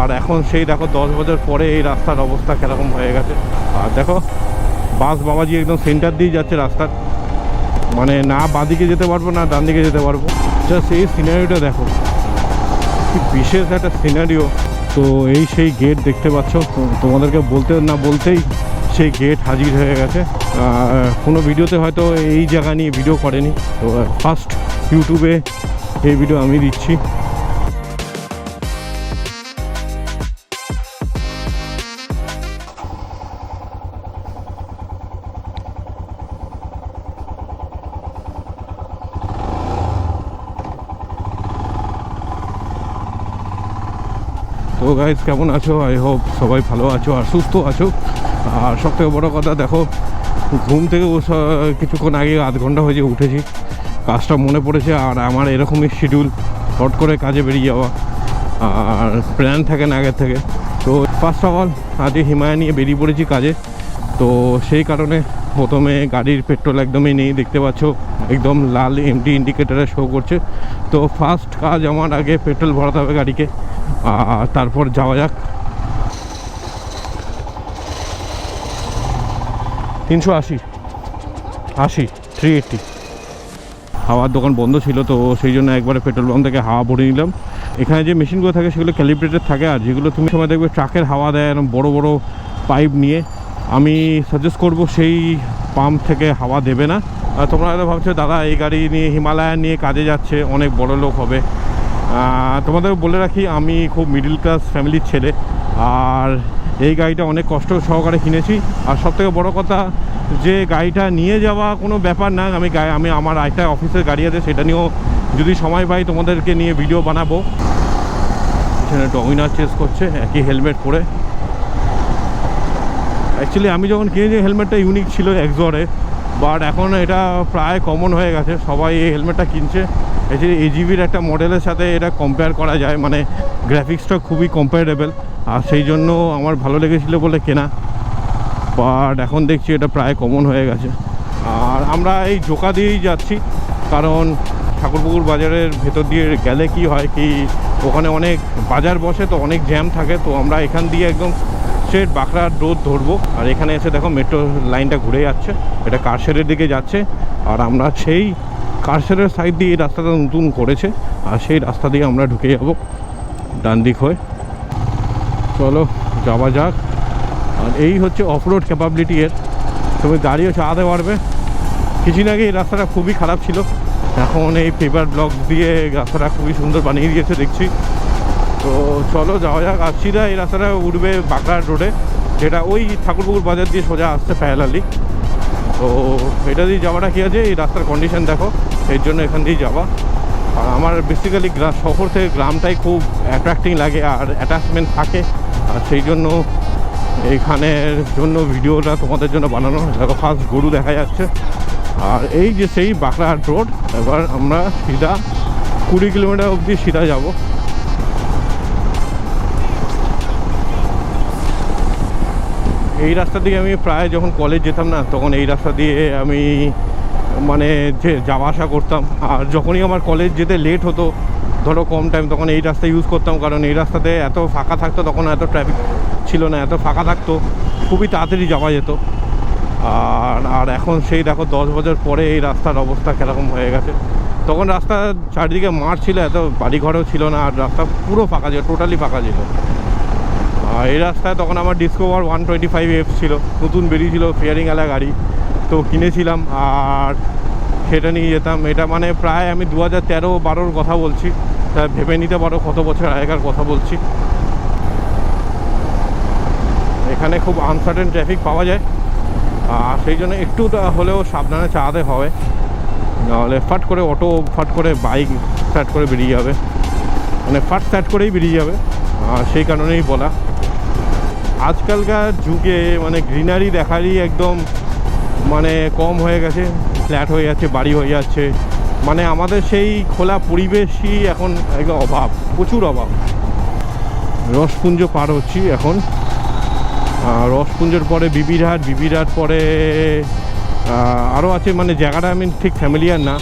আর এখন সেই দেখো দশ বছর পরে এই রাস্তার অবস্থা কীরকম হয়ে গেছে। আর দেখো, বাস বাবাজি একদম সেন্টার দিয়ে যাচ্ছে রাস্তার। মানে না বাঁদিকে যেতে পারব, না ডান দিকে যেতে পারব। জাস্ট এই সিনারিওটা দেখো। কি বিশেষ একটা সিনারিও তো এই সেই গেট দেখতে পাচ্ছ তোমাদেরকে বলতে না বলতেই সেই গেট হাজির হয়ে গেছে। কোনো ভিডিওতে হয়তো এই জায়গা নিয়ে ভিডিও করেনি। তো ফার্স্ট ইউটিউবে এই ভিডিও আমি দিচ্ছি। তো গাইজ কেমন আছো? আই হোপ সবাই ভালো আছো আর সুস্থ আছো। আর সব থেকে বড়ো কথা, দেখো, ঘুম থেকে কিছুক্ষণ আগে আধ ঘণ্টা হয়েছে উঠেছি। কাজটা মনে পড়েছে আর আমার এরকমই শিডিউল হট করে কাজে বেরিয়ে যাওয়া। আর প্ল্যান থাকে না আগের থেকে। তো ফার্স্ট অফ অল আজকে হিমালয় নিয়ে বেরিয়ে পড়েছি কাজে। তো সেই কারণে প্রথমে গাড়ির পেট্রোল একদমই নেই, দেখতে পাচ্ছ, একদম লাল এমটি ইন্ডিকেটারে শো করছে। তো ফার্স্ট কাজ আমার আগে পেট্রোল ভরাতে হবে গাড়িকে। তারপর যাওয়া যাক। তিনশো আশি। আশি থ্রি এইট্টি হাওয়ার দোকান বন্ধ ছিল তো, সেই জন্য একবারে পেট্রোল পাম্প থেকে হাওয়া ভরে নিলাম। এখানে যে মেশিনগুলো থাকে, সেগুলো ক্যালিব্রেটেড থাকে, আর যেগুলো তুমি সময় দেখবে ট্রাকের হাওয়া দেয় এরকম বড় বড় পাইপ নিয়ে। আমি সাজেস্ট করব, সেই পাম্প থেকে হাওয়া দেবে না। তোমরা হয়তো ভাবছ, দাদা, এই গাড়ি নিয়ে, হিমালয়ান নিয়ে কাজে যাচ্ছে, অনেক বড় লোক হবে। তোমাদের বলে রাখি, আমি খুব মিডিল ক্লাস ফ্যামিলির ছেলে, আর এই গাড়িটা অনেক কষ্ট সহকারে কিনেছি। আর সবথেকে বড় কথা, যে গাড়িটা নিয়ে যাওয়া কোনো ব্যাপার না, আমি গাড়ি আমি আমার একটা অফিসের গাড়ি আছে, সেটা নিয়েও যদি সময় পাই তোমাদেরকে নিয়ে ভিডিও বানাবো। এখানে ডমিনার চেস করছে, একই হেলমেট পরে। অ্যাকচুয়ালি আমি যখন কিনেছি হেলমেটটা ইউনিক ছিল একজরে বাট এখন এটা প্রায় কমন হয়ে গেছে, সবাই এই হেলমেটটা কিনছে। অ্যাকচুয়ালি এজিবির একটা মডেলের সাথে এটা কম্পেয়ার করা যায় মানে গ্রাফিক্সটা খুবই কম্পারেবল আর সেই জন্য আমার ভালো লেগেছিলো বলে কেনা। বাট এখন দেখছি এটা প্রায় কমন হয়ে গেছে। আর আমরা এই জোকা দিয়েই যাচ্ছি, কারণ ঠাকুরপুকুর বাজারের ভেতর দিয়ে গেলে কি হয় কি, ওখানে অনেক বাজার বসে তো অনেক জ্যাম থাকে, তো আমরা এখান দিয়ে একদম স্ট্রেট বাঁকড়া রোড ধরবো। আর এখানে এসে দেখো মেট্রো লাইনটা ঘুরে যাচ্ছে, এটা কারশেরের দিকে যাচ্ছে। আর আমরা সেই কারশেরের সাইড দিয়ে এই রাস্তাটা নতুন করেছে, আর সেই রাস্তা দিয়ে আমরা ঢুকে যাব ডান দিক হয়ে। চলো, যাওয়া যাক। আর এই হচ্ছে অফরোড ক্যাপাবিলিটি এর। তুমি গাড়িও চালাতে পারবে কিছুদিন আগে এই রাস্তাটা খুবই খারাপ ছিল। এখন এই পেপার ব্লক দিয়ে রাস্তাটা খুবই সুন্দর বানিয়ে দিয়েছে, দেখছি। তো চলো, যাওয়া যাক। আর সিধা এই রাস্তাটা উঠবে বাঁকড়ার রোডে যেটা ওই ঠাকুরপুকুর বাজার দিয়ে সোজা আসছে প্যারালালি তো এটা দিয়ে যাওয়াটা কী আছে? এই রাস্তার কন্ডিশন দেখো, এর জন্য এখান দিয়েই যাওয়া। আর আমার বেসিক্যালি গ্রাম শহর থেকে গ্রামটাই খুব অ্যাট্রাক্টিং লাগে আর অ্যাটাচমেন্ট থাকে। আর সেই জন্য এইখানের জন্য ভিডিওটা তোমাদের জন্য বানানো দেখো ফার্স্ট গরু দেখা যাচ্ছে। আর এই যে সেই বাঁকড়াহাট রোড এবার আমরা সিধা কুড়ি কিলোমিটার অবধি সিধা যাব। এই রাস্তা দিয়ে আমি প্রায় যখন কলেজ যেতাম না, তখন এই রাস্তা দিয়ে আমি মানে যে যাওয়া আসা করতাম। আর যখনই আমার কলেজ যেতে লেট হতো, ধরো কম টাইম তখন এই রাস্তা ইউজ করতাম। কারণ এই রাস্তাতে এত ফাঁকা থাকতো, তখন এত ট্রাফিক ছিল না, এত ফাঁকা থাকতো, খুবই তাড়াতাড়ি যাওয়া যেত। আর আর এখন সেই দেখো, দশ বছর পরে এই রাস্তার অবস্থা কীরকম হয়ে গেছে। তখন রাস্তা চারিদিকে মাঠ ছিল, এত বাড়িঘরও ছিল না, আর রাস্তা পুরো ফাঁকা ছিল টোটালি ফাঁকা ছিল। এই রাস্তায় তখন আমার Discover one twenty five F ছিল। নতুন বেরিয়েছিল ফেয়ারিং আলা গাড়ি। তো কিনেছিলাম আর সেটা নিয়ে যেতাম। এটা মানে প্রায় আমি দু হাজার তেরো বারোর কথা বলছি। তা ভেবে নিতে পারো কত বছর আগেকার কথা বলছি। এখানে খুব আনসার্টেন ট্রাফিক পাওয়া যায়। আর সেই জন্য একটু হলেও সাবধানে চালাতে হবে। নাহলে ফাট করে অটো, ফাট করে বাইক স্টার্ট করে বেরিয়ে যাবে। মানে ফাট স্টার্ট করেই বেরিয়ে যাবে। সেই কারণেই বলা। আজকালকার যুগে মানে গ্রিনারি দেখারই একদম মানে কম হয়ে গেছে ফ্ল্যাট হয়ে যাচ্ছে, বাড়ি হয়ে যাচ্ছে। মানে আমাদের সেই খোলা পরিবেশই এখন একদম অভাব, প্রচুর অভাব। রসপুঞ্জ পার হচ্ছি এখন। রসপুঞ্জের পরে বিবিরহাট বিবিরহাট পরে আরও আছে মানে জায়গাটা আমি ঠিক ফ্যামিলিয়ার না।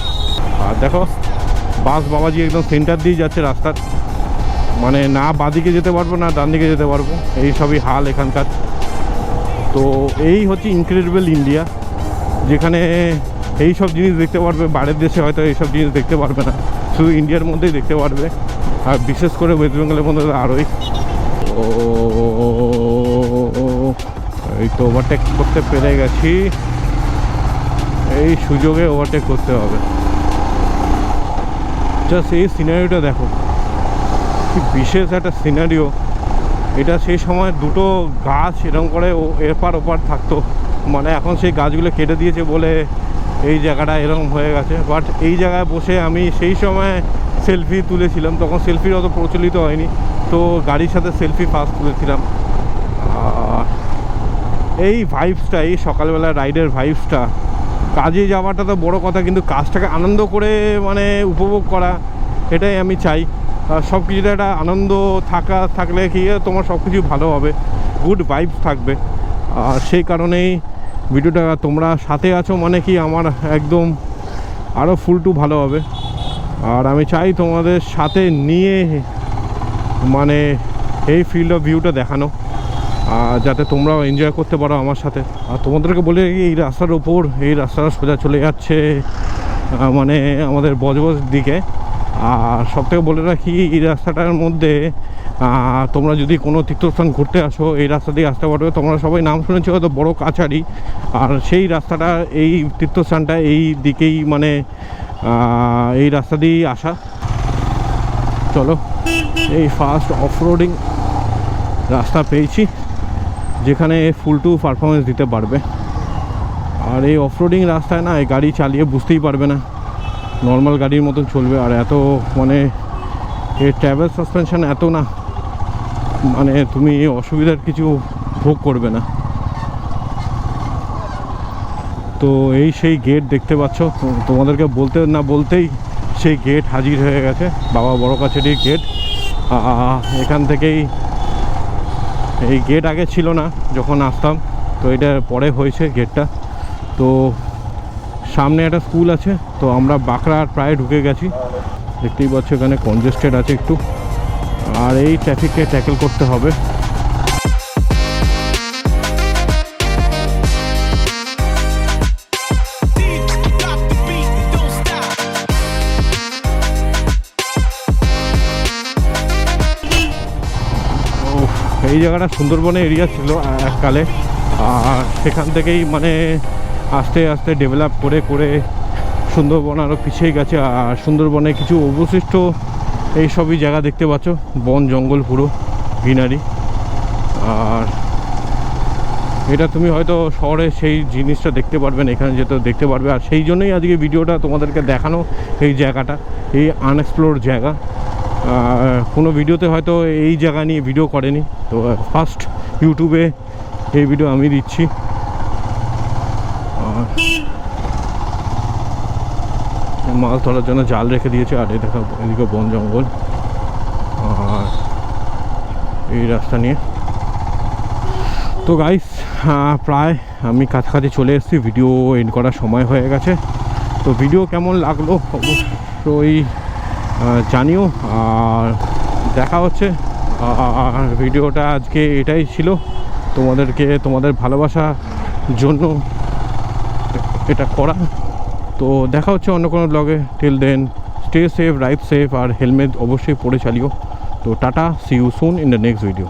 আর দেখো, বাস বাবাজি একদম সেন্টার দিয়ে যাচ্ছে রাস্তার। মানে না বাদিকে যেতে পারব, না ডান দিকে যেতে পারব, এই সবই হাল এখানকার। তো এই হচ্ছে ইনক্রেডিবল ইন্ডিয়া যেখানে এই সব জিনিস দেখতে পারবে, বাইরের দেশে হয়তো এইসব জিনিস দেখতে পারবে না, শুধু ইন্ডিয়ার মধ্যেই দেখতে পারবে, আর বিশেষ করে ওয়েস্ট বেঙ্গলের মধ্যে আরোই। ও, এই তো ওভারটেক করতে পেরে গেছি, এই সুযোগে ওভারটেক করতে হবে। জাস্ট এই সিনারিটা দেখো। কি বিশেষ একটা সিনারিও এটা সেই সময় দুটো গাছ এরকম করে ও এপার ওপার থাকতো। মানে এখন সেই গাছগুলো কেটে দিয়েছে বলে এই জায়গাটা এরকম হয়ে গেছে। বাট এই জায়গায় বসে আমি সেই সময় সেলফি তুলেছিলাম। তখন সেলফির অত প্রচলিত হয়নি। তো গাড়ির সাথে সেলফি ফার্স্ট তুলেছিলাম। এই ভাইবসটা এই সকালবেলা রাইডের ভাইবসটা কাজে যাওয়াটা তো বড় কথা, কিন্তু কাজটাকে আনন্দ করে মানে উপভোগ করা, এটাই আমি চাই। সব কিছুতে একটা আনন্দ থাকা, থাকলে কি, তোমার সব কিছু ভালো হবে গুড ভাইবস থাকবে। আর সেই কারণেই ভিডিওটা তোমরা সাথে আছো মানে কি আমার একদম আরও ফুল টু ভালো হবে। আর আমি চাই তোমাদের সাথে নিয়ে মানে এই ফিল্ড অফ ভিউটা দেখানো যাতে তোমরাও এনজয় করতে পারো আমার সাথে। আর তোমাদেরকে বলে এই রাস্তার ওপর এই রাস্তাটা সোজা চলে যাচ্ছে মানে আমাদের বজবজ দিকে। আর সব থেকে বলে রাখি, এই রাস্তাটার মধ্যে তোমরা যদি কোনো তীর্থস্থান ঘুরতে আসো, এই রাস্তা দিয়ে আসতে পারবে। তোমরা সবাই নাম শুনেছো, হয়তো বড় কাছারি। আর সেই রাস্তাটা, এই তীর্থস্থানটা এই দিকেই মানে এই রাস্তা দিয়েই আসা। চলো, এই ফার্স্ট অফরোডিং রাস্তা পেয়েছি, যেখানে ফুল টু পারফরমেন্স দিতে পারবে। আর এই অফরোডিং রাস্তায় না, এই গাড়ি চালিয়ে বুঝতেই পারবে না। নর্মাল গাড়ির মতন চলবে আর এত মানে এর ট্রাভেল সাসপেনশান এত না। মানে তুমি অসুবিধার কিছু ভোগ করবে না। তো এই সেই গেট দেখতে পাচ্ছ। তোমাদেরকে বলতে না বলতেই সেই গেট হাজির হয়ে গেছে। বাবা বড় কাছেরই গেট এখান থেকেই এই গেট আগে ছিল না, যখন আসতাম। তো এটা পরে হয়েছে গেটটা তো সামনে একটা স্কুল আছে, তো আমরা বাঁকড়া প্রায় ঢুকে গেছি। দেখতেই পাচ্ছ এখানে কনজেস্টেড আছে একটু। আর এই ট্রাফিককে ট্যাকেল করতে হবে। এই জায়গাটা সুন্দরবনে এরিয়া ছিল এককালে। আর সেখান থেকেই মানে আস্তে আস্তে ডেভেলপ করে করে সুন্দরবন আরও পিছিয়ে গেছে। আর সুন্দরবনে কিছু অবশিষ্ট এই সবই জায়গা দেখতে পাচ্ছ। বন, জঙ্গল পুরো, গ্রিনারি। আর এটা তুমি হয়তো শহরে সেই জিনিসটা দেখতে পারবে না, এখানে যেতে দেখতে পারবে। আর সেই জন্যই আজকে ভিডিওটা তোমাদেরকে দেখানো এই জায়গাটা, এই আনএক্সপ্লোর জায়গা। কোনো ভিডিওতে হয়তো এই জায়গা নিয়ে ভিডিও করেনি। তো ফার্স্ট ইউটিউবে এই ভিডিও আমি দিচ্ছি। মাছ ধরার জন্য জাল রেখে দিয়েছে, আর এই এদিকে বন জঙ্গল। আর এই রাস্তা নিয়ে। তো গাইস প্রায় আমি কাছাকাছি চলে এসেছি ভিডিও এন্ড করার সময় হয়ে গেছে। তো ভিডিও কেমন লাগল অবশ্যই জানিও। আর দেখা হচ্ছে। আর ভিডিওটা আজকে এটাই ছিল। তোমাদেরকে, তোমাদের ভালোবাসা জন্য এটা করা। তো দেখা হচ্ছে অন্য কোনো ব্লগে till then stay safe ride safe আর হেলমেট অবশ্যই পরে চালিও। তো tata see you soon in the next video